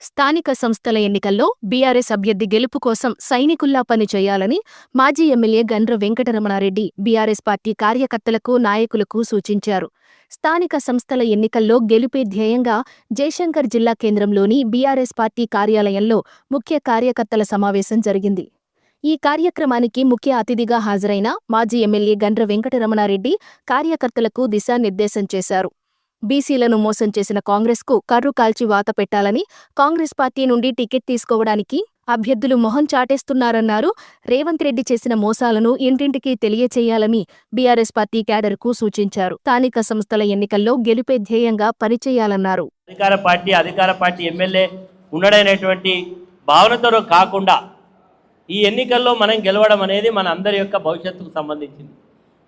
స్థానిక సంస్థల ఎన్నికల్లో బీఆర్ఎస్ అభ్యర్థి గెలుపు కోసం సైనికుల్లా పనిచేయాలని మాజీ MLA Gandra Venkataramana Reddy BRS party కార్యకర్తలకు నాయకులకు సూచించారు. స్థానిక సంస్థల ఎన్నికల్లో గెలుపే ధ్యేయంగా జయశంకర్ జిల్లా కేంద్రంలోని బీఆర్ఎస్ పార్టీ కార్యాలయంలో ముఖ్య కార్యకర్తల సమావేశం జరిగింది. ఈ కార్యక్రమానికి ముఖ్య అతిథిగా హాజరైన మాజీ ఎమ్మెల్యే గండ్ర వెంకటరమణారెడ్డి కార్యకర్తలకు దిశానిర్దేశం చేశారు. బీసీలను మోసం చేసిన కాంగ్రెస్కు కర్రు కాల్చి వాత పెట్టాలని కాంగ్రెస్ పార్టీ నుండి టికెట్ తీసుకోవడానికి అభ్యర్థులు మొహం చాటేస్తున్నారన్నారు. రేవంత్ రెడ్డి చేసిన మోసాలను ఇంటింటికి తెలియచేయాలని బీఆర్ఎస్ పార్టీ క్యాడర్కు సూచించారు. స్థానిక సంస్థల ఎన్నికల్లో గెలుపే ధ్యేయంగా పనిచేయాలన్నారు. అధికార పార్టీ అధికార పార్టీ ఎమ్మెల్యే ఉండడైనటువంటి భావనతో కాకుండా ఈ ఎన్నికల్లో మనం గెలవడం అనేది మన అందరి యొక్క భవిష్యత్తుకు సంబంధించింది.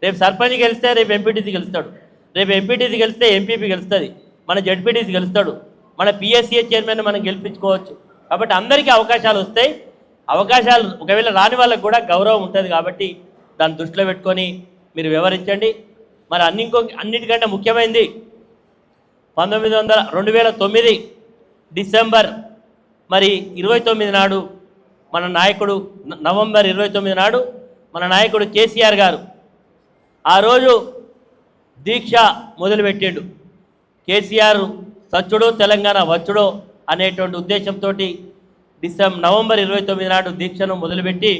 రేపు సర్పంచ్ గెలిస్తే రేపు ఎంపీటీసీ గెలుస్తాడు. రేపు ఎంపీటీసీ గెలిస్తే ఎంపీపీ గెలుస్తుంది. మన జడ్పీటీసీ గెలుస్తాడు. మన పిఎస్సీఏ చైర్మన్ మనం గెలిపించుకోవచ్చు. కాబట్టి అందరికీ అవకాశాలు వస్తాయి. అవకాశాలు ఒకవేళ రాని వాళ్ళకు కూడా గౌరవం ఉంటుంది కాబట్టి దాన్ని దృష్టిలో పెట్టుకొని మీరు వివరించండి. మరి అన్ని ఇంకో అన్నిటికంటే ముఖ్యమైనది పంతొమ్మిది వందల రెండు వేల తొమ్మిది డిసెంబర్ మరి ఇరవై తొమ్మిది నాడు మన నాయకుడు నవంబర్ ఇరవై తొమ్మిది నాడు మన నాయకుడు కేసీఆర్ గారు. ఆ రోజు దీక్ష మొదలుపెట్టిండు. కేసీఆర్ సచ్చుడో తెలంగాణ వచ్చుడో అనేటువంటి ఉద్దేశంతో డిసెంబర్ నవంబర్ ఇరవై తొమ్మిది నాడు దీక్షను మొదలుపెట్టి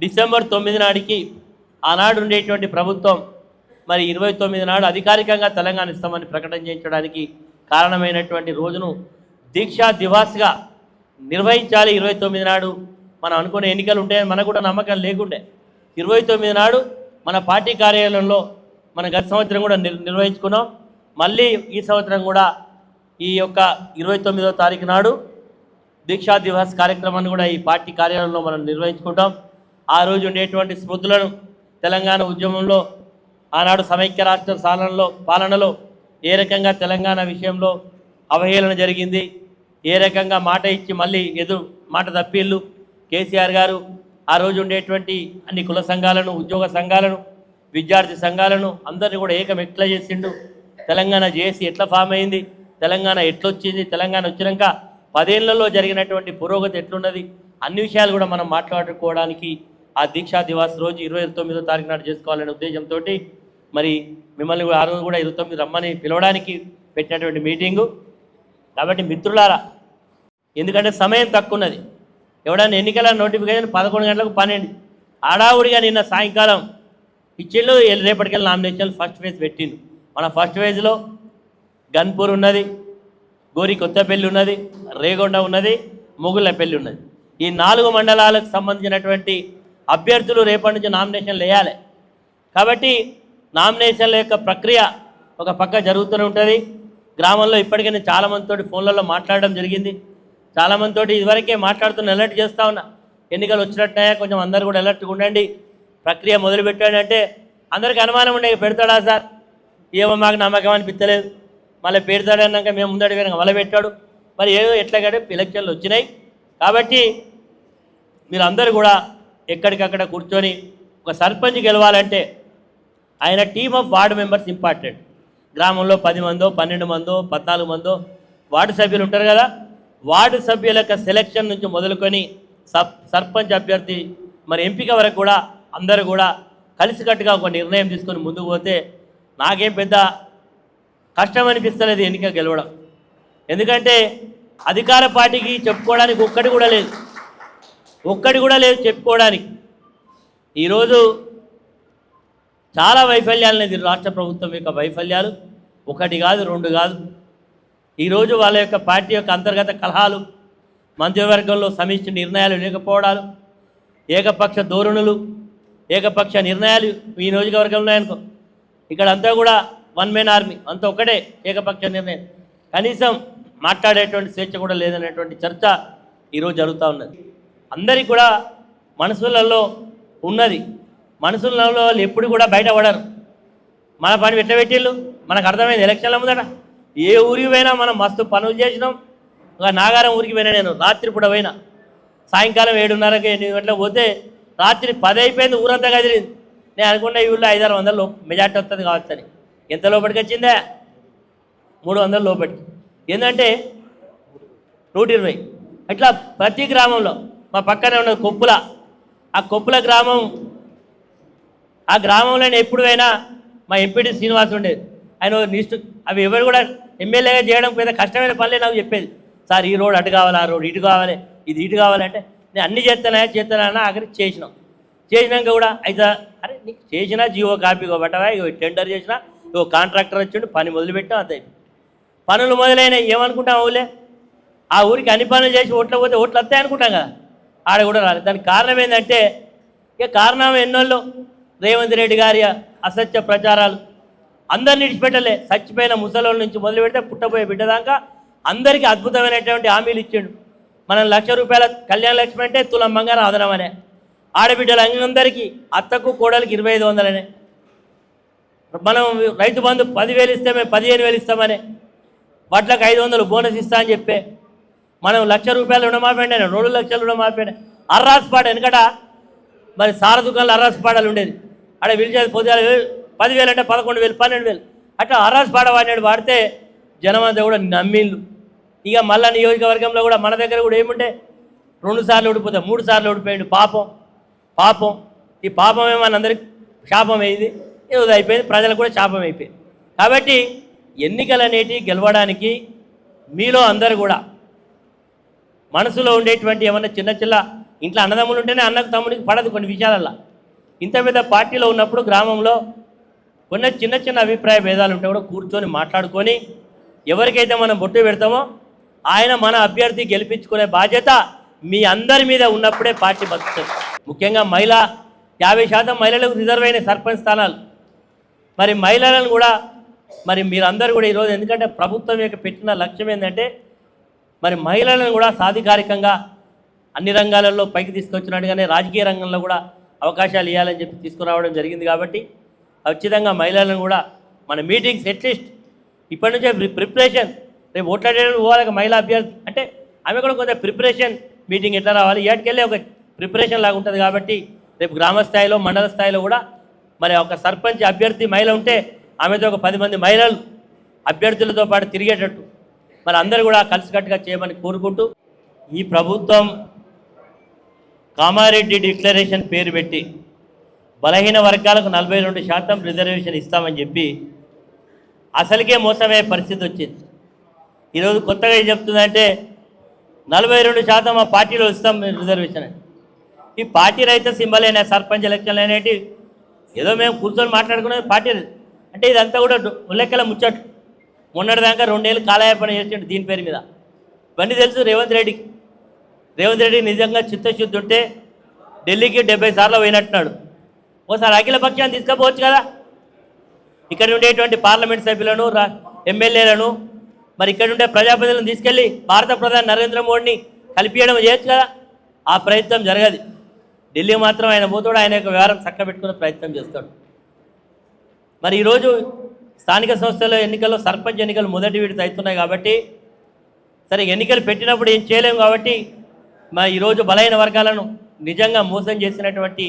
డిసెంబర్ తొమ్మిది నాటికి ఆనాడు ఉండేటువంటి ప్రభుత్వం మరి ఇరవై తొమ్మిది నాడు అధికారికంగా తెలంగాణ ఇస్తామని ప్రకటన చేయించడానికి కారణమైనటువంటి రోజును దీక్షా దివాస్గా నిర్వహించాలి. ఇరవై తొమ్మిది నాడు మనం అనుకునే ఎన్నికలు ఉంటాయని మనకు కూడా నమ్మకం లేకుండే. ఇరవై తొమ్మిది నాడు మన పార్టీ కార్యాలయంలో మనం గత సంవత్సరం కూడా నిర్వహించుకున్నాం. మళ్ళీ ఈ సంవత్సరం కూడా ఈ యొక్క ఇరవై తొమ్మిదో తారీఖు నాడు దీక్షా దివస్ కార్యక్రమాన్ని కూడా ఈ పార్టీ కార్యాలయంలో మనం నిర్వహించుకుంటాం. ఆ రోజు ఉండేటువంటి స్మృతులను తెలంగాణ ఉద్యమంలో ఆనాడు సమైక్య రాష్ట్ర సాలనలో పాలనలో ఏ రకంగా తెలంగాణ విషయంలో అవహేళన జరిగింది ఏ రకంగా మాట ఇచ్చి మళ్ళీ ఎదురు మాట తప్పిళ్ళు. కేసీఆర్ గారు ఆ రోజు ఉండేటువంటి అన్ని కుల సంఘాలను ఉద్యోగ సంఘాలను విద్యార్థి సంఘాలను అందరినీ కూడా ఏకం ఎట్లా చేసిండు? తెలంగాణ చేసి ఎట్లా ఫామ్ అయింది? తెలంగాణ ఎట్లొచ్చింది? తెలంగాణ వచ్చినాక పదేళ్ళలో జరిగినటువంటి పురోగతి ఎట్లున్నది? అన్ని విషయాలు కూడా మనం మాట్లాడుకోవడానికి ఆ దీక్షా దివాస్ రోజు ఇరవై తొమ్మిదో తారీఖు నాడు చేసుకోవాలనే ఉద్దేశంతో మరి మిమ్మల్ని కూడా ఆ రోజు కూడా ఇరవై తొమ్మిది రమ్మని పిలవడానికి పెట్టినటువంటి మీటింగు. కాబట్టి మిత్రులారా ఎందుకంటే సమయం తక్కువ ఉన్నది ఎవడన్నా ఎన్నికల నోటిఫికేషన్ పదకొండు గంటలకు పన్నెండు. ఆడావుడిగా నిన్న సాయంకాలం ఇచ్చిళ్ళు రేపటికెళ్ళి నామినేషన్లు ఫస్ట్ ఫేజ్ పెట్టిండు. మన ఫస్ట్ ఫేజ్లో గన్పూర్ ఉన్నది గోరి కొత్తపల్లి ఉన్నది రేగొండ ఉన్నది ముగులపల్లి ఉన్నది. ఈ నాలుగు మండలాలకు సంబంధించినటువంటి అభ్యర్థులు రేపటి నుంచి నామినేషన్లు వేయాలి. కాబట్టి నామినేషన్ల యొక్క ప్రక్రియ ఒక పక్క జరుగుతూనే ఉంటుంది. గ్రామంలో ఇప్పటికే నేను చాలామందితో ఫోన్లలో మాట్లాడడం జరిగింది. చాలామందితో ఇదివరకే మాట్లాడుతున్న అలర్ట్ చేస్తా ఉన్నా. ఎన్నికలు వచ్చినట్టున్నాయా? కొంచెం అందరు కూడా అలర్ట్గా ఉండండి. ప్రక్రియ మొదలుపెట్టాడంటే అందరికీ అనుమానం ఉండే పెడతాడా సార్? ఏమో మాకు నమ్మకం అనిపించలేదు మళ్ళీ పెడతాడు అన్నాక మేము ముందడి వెనక మళ్ళీ పెట్టాడు. మరి ఏదో ఎట్లా కంటే ఎలక్షన్లు వచ్చినాయి. కాబట్టి మీరు కూడా ఎక్కడికక్కడ కూర్చొని ఒక సర్పంచ్ గెలవాలంటే ఆయన team of ward members important గ్రామంలో పది మందో పన్నెండు మందో పద్నాలుగు మందో వార్డు సభ్యులు ఉంటారు కదా. వార్డు సభ్యుల యొక్క సెలక్షన్ నుంచి మొదలుకొని సబ్ సర్పంచ్ అభ్యర్థి మరి ఎంపిక వరకు కూడా అందరూ కూడా కలిసికట్టుగా ఒక నిర్ణయం తీసుకొని ముందుకు పోతే నాకేం పెద్ద కష్టం అనిపిస్తలేదు ఎన్నిక గెలవడం. ఎందుకంటే అధికార పార్టీకి చెప్పుకోవడానికి ఒక్కటి కూడా లేదు. ఒక్కటి కూడా లేదు చెప్పుకోవడానికి. ఈరోజు చాలా వైఫల్యాలు అనేది రాష్ట్ర ప్రభుత్వం యొక్క వైఫల్యాలు. ఒకటి కాదు రెండు కాదు. ఈరోజు వాళ్ళ యొక్క పార్టీ యొక్క అంతర్గత కలహాలు మంత్రివర్గంలో సమిష్టి నిర్ణయాలు లేకపోవడాలు ఏకపక్ష ధోరణులు ఏకపక్ష నిర్ణయాలు ఈ నియోజకవర్గంలో ఉన్నాయనుకో. ఇక్కడ అంతా కూడా వన్ మెన్ ఆర్మీ అంతా ఒకటే ఏకపక్ష నిర్ణయం. కనీసం మాట్లాడేటువంటి స్వేచ్ఛ కూడా లేదనేటువంటి చర్చ ఈరోజు జరుగుతూ ఉన్నది. అందరికీ కూడా మనసులలో ఉన్నది. మనసులలో వాళ్ళు ఎప్పుడు కూడా బయట పడరు మన పని పెట్టబెట్టిళ్ళు మనకు అర్థమైంది ఎలక్షన్ల ముందట. ఏ ఊరికి పోయినా మనం మస్తు పనులు చేసినాం. ఒక నాగారం ఊరికి పోయినా నేను రాత్రి పూట పోయినా. సాయంకాలం ఏడున్నరకి ఎనిమిది గంటలకు పోతే రాత్రి పది అయిపోయింది ఊరంతా కదిలింది. నేను అనుకున్న ఈ ఊళ్ళో ఐదారు వందలు మెజార్టీ వస్తుంది కావచ్చని ఎంత లోపలికి వచ్చిందే? మూడు వందల లోపలికి. ఏంటంటే నూట ఇరవై. అట్లా ప్రతి గ్రామంలో మా పక్కనే ఉన్న కొప్పుల ఆ కొప్పుల గ్రామం ఆ గ్రామంలోనే ఎప్పుడైనా మా ఎంపీటీ శ్రీనివాస్ ఉండేది. ఆయన నిష్ఠ అవి ఎవరు కూడా ఎమ్మెల్యేగా చేయడం పెద్ద కష్టమైన పనులే నాకు చెప్పేది. సార్ ఈ రోడ్ అటు కావాలి ఆ రోడ్ ఇటు కావాలి ఇది ఇటు కావాలంటే నేను అన్ని చేస్తానా చేస్తానా ఆఖరికి చేసినాం. చేసినాక కూడా అయితే అరే నీకు చేసినా జీవో కాపీ పెట్టరా ఇగో టెండర్ చేసినా ఇగో కాంట్రాక్టర్ వచ్చిండు పని మొదలుపెట్టాం అంతే. పనులు మొదలైనవి ఏమనుకుంటాం అవులే ఆ ఊరికి అన్ని పనులు చేసి ఓట్లు పోతే ఓట్లు వస్తాయి అనుకుంటాం కదా? ఆడ కూడా రాలేదు. దానికి కారణం ఏంటంటే ఇక కారణం ఎన్నోళ్ళు? రేవంత్ రెడ్డి గారి అసత్య ప్రచారాలు. అందరిని విడిచిపెట్టలే. చచ్చిపోయిన ముసలోళ్ళ నుంచి మొదలు పెడితే పుట్టబోయే బిడ్డదాకా అందరికీ అద్భుతమైనటువంటి హామీలు ఇచ్చిండు. మనం లక్ష రూపాయల కళ్యాణ లక్ష్మి అంటే తులం బంగారం అదనమనే ఆడబిడ్డలు అందరికీ అత్తకు కోడలికి ఇరవై ఐదు వందలనే. మనం రైతు బంధు పదివేలు ఇస్తే మేము పదిహేను వేలు ఇస్తామని. వడ్లకు ఐదు వందలు బోనస్ ఇస్తా అని చెప్పే. మనం లక్ష రూపాయలు రుణమాఫీ రెండు లక్షలు రుణమాఫీ అంటే అర్రాసుపాడు వెనకట మరి సార దుకాణాలు అర్రాసుపాడాలు ఉండేది. అక్కడ పిలిచేది పొద్దుగాల పదివేలు అంటే పదకొండు వేలు పన్నెండు వేలు. అట్లా అర్రాసుపాడ వాడినాడు వాడితే జనం కూడా నమ్మిళ్ళు ఇక మళ్ళా నియోజకవర్గంలో కూడా మన దగ్గర కూడా ఏముంటే రెండు సార్లు ఓడిపోతాయి మూడు సార్లు ఓడిపోయింది పాపం. పాపం. ఈ పాపం ఏమని అందరికి శాపం అయింది? ఏదో అయిపోయింది. ప్రజలకు కూడా శాపం అయిపోయింది. కాబట్టి ఎన్నికలు అనేటివి గెలవడానికి మీలో అందరు కూడా మనసులో ఉండేటువంటి ఏమన్నా చిన్న చిన్న ఇంట్లో అన్నదమ్ములు ఉంటేనే అన్నకు తమ్ముడికి పడదు కొన్ని విషయాలల్లో. ఇంత పెద్ద పార్టీలో ఉన్నప్పుడు గ్రామంలో కొన్ని చిన్న చిన్న అభిప్రాయ భేదాలు ఉంటే కూడా కూర్చొని మాట్లాడుకొని ఎవరికైతే మనం బొట్టు పెడతామో ఆయన మన అభ్యర్థి గెలిపించుకునే బాధ్యత మీ అందరి మీద ఉన్నప్పుడే పార్టీ బతుకుతుంది. ముఖ్యంగా మహిళ యాభై శాతం మహిళలకు రిజర్వ్ అయిన సర్పంచ్ స్థానాలు. మరి మహిళలను కూడా మరి మీరందరూ కూడా ఈరోజు ఎందుకంటే ప్రభుత్వం యొక్క పెట్టిన లక్ష్యం ఏంటంటే మరి మహిళలను కూడా సాధికారికంగా అన్ని రంగాలలో పైకి తీసుకొచ్చినట్టుగానే రాజకీయ రంగంలో కూడా అవకాశాలు ఇవ్వాలని చెప్పి తీసుకురావడం జరిగింది కాబట్టి ఖచ్చితంగా మహిళలను కూడా మన మీటింగ్స్ అట్లీస్ట్ ఇప్పటి నుంచే ప్రి- ప్రిపరేషన్ రేపు ఓట్లాడేటప్పుడు పోవాలి మహిళా అభ్యర్థి. అంటే ఆమె కూడా కొంచెం ప్రిపరేషన్ మీటింగ్ ఎట్లా రావాలి? ఏటికెళ్ళి ఒక ప్రిపరేషన్ లాగా ఉంటుంది కాబట్టి రేపు గ్రామ స్థాయిలో మండల స్థాయిలో కూడా మరి ఒక సర్పంచ్ అభ్యర్థి మహిళ ఉంటే ఆమెతో ఒక పది మంది మహిళలు అభ్యర్థులతో పాటు తిరిగేటట్టు మరి అందరూ కూడా కలిసికట్టుగా చేయమని కోరుకుంటూ ఈ ప్రభుత్వం కామారెడ్డి డిక్లరేషన్ పేరు పెట్టి బలహీన వర్గాలకు నలభై రెండు శాతం రిజర్వేషన్ ఇస్తామని చెప్పి అసలుకే మోసమయ్యే పరిస్థితి వచ్చింది. ఈరోజు కొత్తగా ఏం చెప్తుందంటే నలభై రెండు శాతం మా పార్టీలో ఇస్తాం రిజర్వేషన్ ఈ పార్టీ రైతు సింబల్ అయినా సర్పంచ్ ఎలక్షన్లు అనేటి ఏదో మేము కూర్చొని మాట్లాడుకునేది పార్టీ అంటే ఇదంతా కూడా ఉల్లెక్కల ముచ్చట్లు. మొన్నటిదాకా రెండేళ్ళు కాలయాపన చేసిండు దీని పేరు మీద. ఇవన్నీ తెలుసు రేవంత్ రెడ్డికి రేవంత్ రెడ్డి నిజంగా చిత్తశుద్ధి ఉంటే ఢిల్లీకి డెబ్బై సార్లు పోయినట్టున్నాడు. ఓసారి అఖిల పక్షాన్ని తీసుకుపోవచ్చు కదా. ఇక్కడ ఉండేటువంటి పార్లమెంట్ సభ్యులను ఎమ్మెల్యేలను మరి ఇక్కడ ఉండే ప్రజాప్రతినిధులను తీసుకెళ్ళి భారత ప్రధాని నరేంద్ర మోడీని కలిపియడం చేయొచ్చు కదా? ఆ ప్రయత్నం జరగదు. ఢిల్లీ మాత్రం ఆయన పోతాడు ఆయన యొక్క వ్యవహారం చక్కబెట్టుకునే ప్రయత్నం చేస్తాడు. మరి ఈరోజు స్థానిక సంస్థల ఎన్నికల్లో సర్పంచ్ ఎన్నికలు మొదటి విడత అవుతున్నాయి కాబట్టి సరే ఎన్నికలు పెట్టినప్పుడు ఏం చేయలేము కాబట్టి మరి ఈరోజు బలైన వర్గాలను నిజంగా మోసం చేసినటువంటి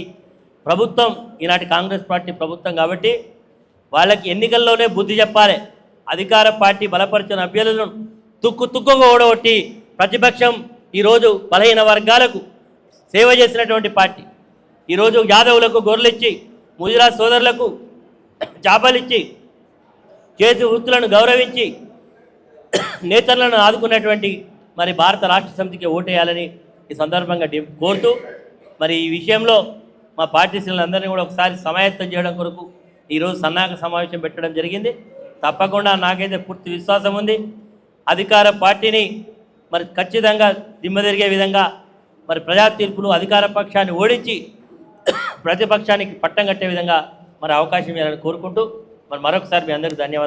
ప్రభుత్వం ఈనాటి కాంగ్రెస్ పార్టీ ప్రభుత్వం కాబట్టి వాళ్ళకి ఎన్నికల్లోనే బుద్ధి చెప్పాలి. అధికార పార్టీ బలపరిచిన అభ్యర్థులను తుక్కు తుక్కుగా ఓడగొట్టి ప్రతిపక్షం ఈరోజు బలహీన వర్గాలకు సేవ చేసినటువంటి పార్టీ. ఈరోజు యాదవులకు గొర్రెలిచ్చి ముదిరాజ్ సోదరులకు చేపలిచ్చి చేతి వృత్తులను గౌరవించి నేతలను ఆదుకున్నటువంటి మరి భారత రాష్ట్ర సమితికి ఓటేయాలని ఈ సందర్భంగా డి- కోరుతూ మరి ఈ విషయంలో మా పార్టీ శ్రేణులందరినీ కూడా ఒకసారి సమాయత్తం చేయడం కొరకు ఈరోజు సన్నాహక సమావేశం పెట్టడం జరిగింది. తప్పకుండా నాకైతే పూర్తి విశ్వాసం ఉంది. అధికార పార్టీని మరి ఖచ్చితంగా దిమ్మదిరిగే విధంగా మరి ప్రజా తీర్పులు అధికార పక్షాన్ని ఓడించి ప్రతిపక్షానికి పట్టం కట్టే విధంగా మరి అవకాశం ఇవ్వాలని కోరుకుంటూ మరి మరొకసారి మీ అందరికీ ధన్యవాదాలు.